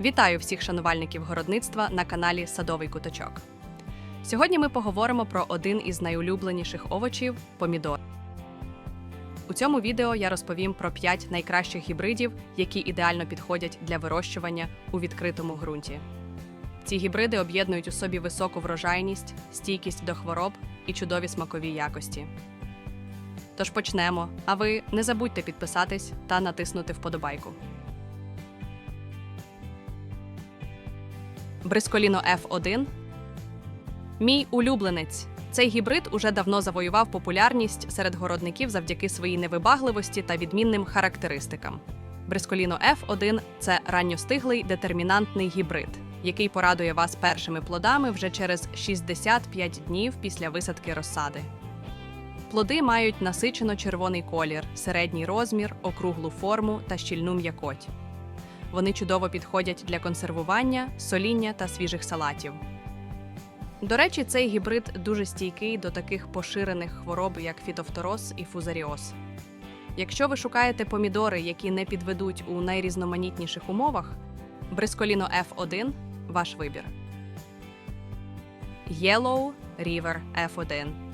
Вітаю всіх шанувальників городництва на каналі Садовий Куточок. Сьогодні ми поговоримо про один із найулюбленіших овочів помідор. У цьому відео я розповім про 5 найкращих гібридів, які ідеально підходять для вирощування у відкритому ґрунті. Ці гібриди об'єднують у собі високу врожайність, стійкість до хвороб і чудові смакові якості. Тож почнемо. А ви не забудьте підписатись та натиснути вподобайку. Брисколіно F1 Мій улюбленець. Цей гібрид уже давно завоював популярність серед городників завдяки своїй невибагливості та відмінним характеристикам. Брисколіно F1 це ранньостиглий детермінантний гібрид, який порадує вас першими плодами вже через 65 днів після висадки розсади. Плоди мають насичено червоний колір, середній розмір, округлу форму та щільну м'якоть. Вони чудово підходять для консервування, соління та свіжих салатів. До речі, цей гібрид дуже стійкий до таких поширених хвороб, як фітофтороз і фузаріоз. Якщо ви шукаєте помідори, які не підведуть у найрізноманітніших умовах, Брисколіно F1 ваш вибір. Yellow River F1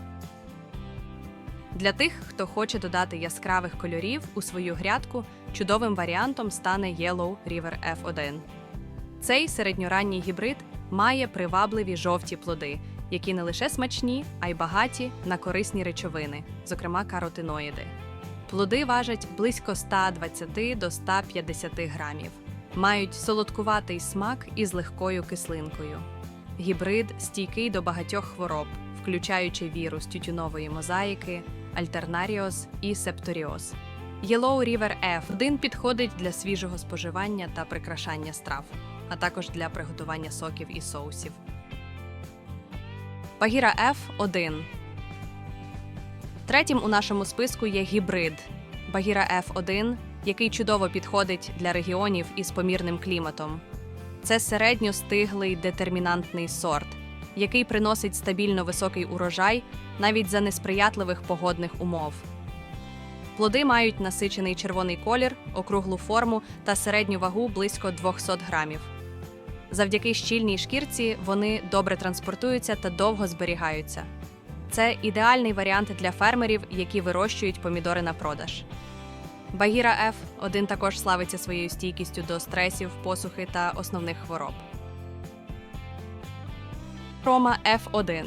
Для тих, хто хоче додати яскравих кольорів у свою грядку, чудовим варіантом стане Yellow River F1. Цей середньоранній гібрид має привабливі жовті плоди, які не лише смачні, а й багаті на корисні речовини, зокрема каротиноїди. Плоди важать близько 120 до 150 грамів, мають солодкуватий смак із легкою кислинкою. Гібрид стійкий до багатьох хвороб, включаючи вірус тютюнової мозаїки, альтернаріоз і септоріоз. Yellow River F1 підходить для свіжого споживання та прикрашання страв, а також для приготування соків і соусів. Багіра F1 Третім у нашому списку є гібрид Багіра F1, який чудово підходить для регіонів із помірним кліматом. Це середньостиглий детермінантний сорт, який приносить стабільно високий урожай навіть за несприятливих погодних умов. Плоди мають насичений червоний колір, округлу форму та середню вагу близько 200 грамів. Завдяки щільній шкірці вони добре транспортуються та довго зберігаються. Це ідеальний варіант для фермерів, які вирощують помідори на продаж. Багіра F один також славиться своєю стійкістю до стресів, посухи та основних хвороб. Рома F1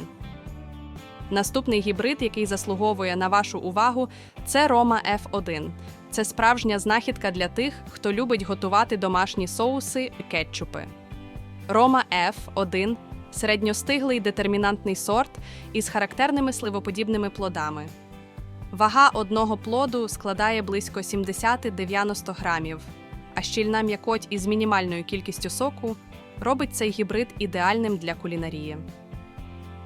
Наступний гібрид, який заслуговує на вашу увагу, це Рома F1. Це справжня знахідка для тих, хто любить готувати домашні соуси і кетчупи. Рома F1 середньостиглий детермінантний сорт із характерними сливоподібними плодами. Вага одного плоду складає близько 70-90 грамів, а щільна м'якоть із мінімальною кількістю соку робить цей гібрид ідеальним для кулінарії.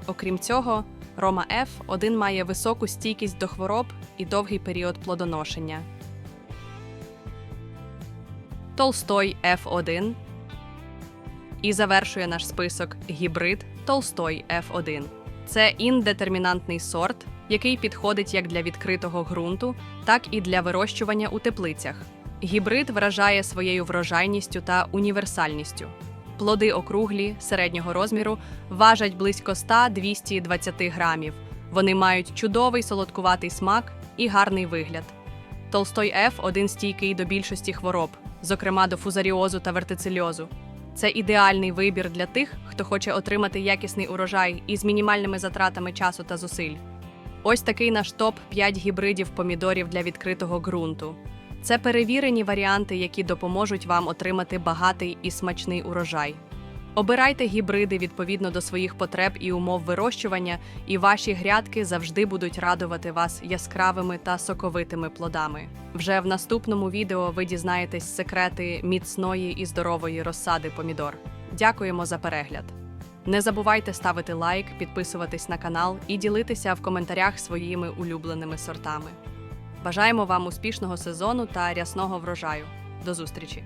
Окрім цього, Рома F один має високу стійкість до хвороб і довгий період плодоношення. Толстой F1 і завершує наш список гібрид Толстой F1. Це індетермінантний сорт, який підходить як для відкритого ґрунту, так і для вирощування у теплицях. Гібрид вражає своєю врожайністю та універсальністю. Плоди округлі, середнього розміру, важать близько 100-220 грамів. Вони мають чудовий солодкуватий смак і гарний вигляд. Толстой F один стійкий до більшості хвороб, зокрема до фузаріозу та вертицельозу. Це ідеальний вибір для тих, хто хоче отримати якісний урожай із мінімальними затратами часу та зусиль. Ось такий наш топ 5 гібридів помідорів для відкритого ґрунту. Це перевірені варіанти, які допоможуть вам отримати багатий і смачний урожай. Обирайте гібриди відповідно до своїх потреб і умов вирощування, і ваші грядки завжди будуть радувати вас яскравими та соковитими плодами. Вже в наступному відео ви дізнаєтесь секрети міцної і здорової розсади помідор. Дякуємо за перегляд! Не забувайте ставити лайк, підписуватись на канал і ділитися в коментарях своїми улюбленими сортами. Бажаємо вам успішного сезону та рясного врожаю. До зустрічі!